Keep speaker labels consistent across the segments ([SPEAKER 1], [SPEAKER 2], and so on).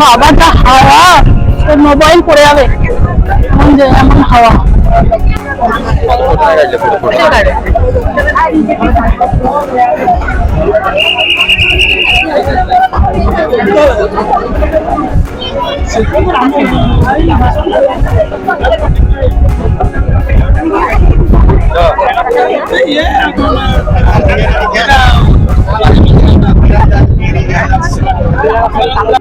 [SPEAKER 1] বাবাটা হাওয়া তোর মোবাইল পড়ে যাবে। এমন হাওয়া। Iya, iya.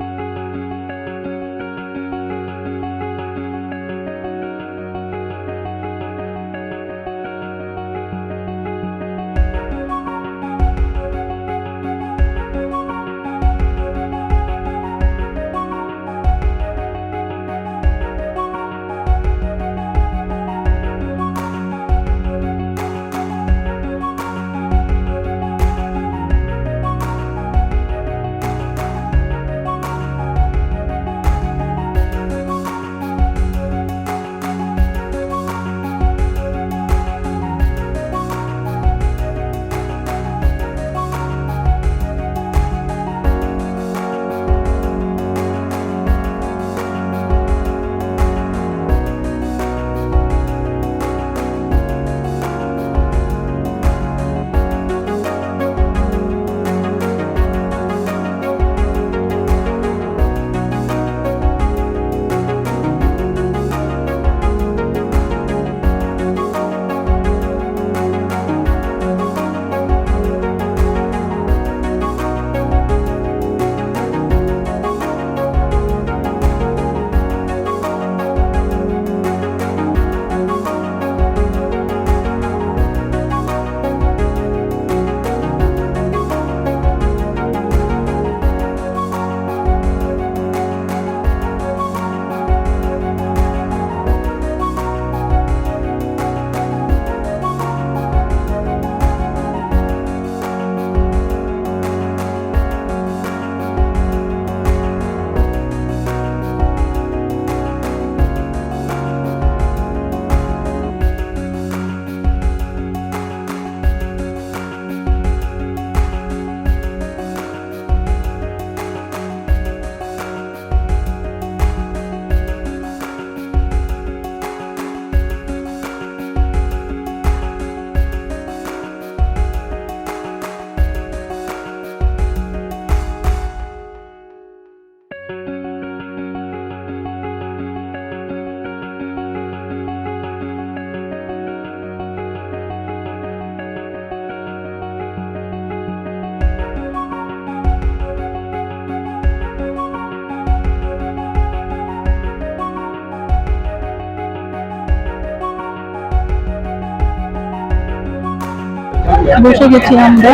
[SPEAKER 1] বসে গেছি আমরা।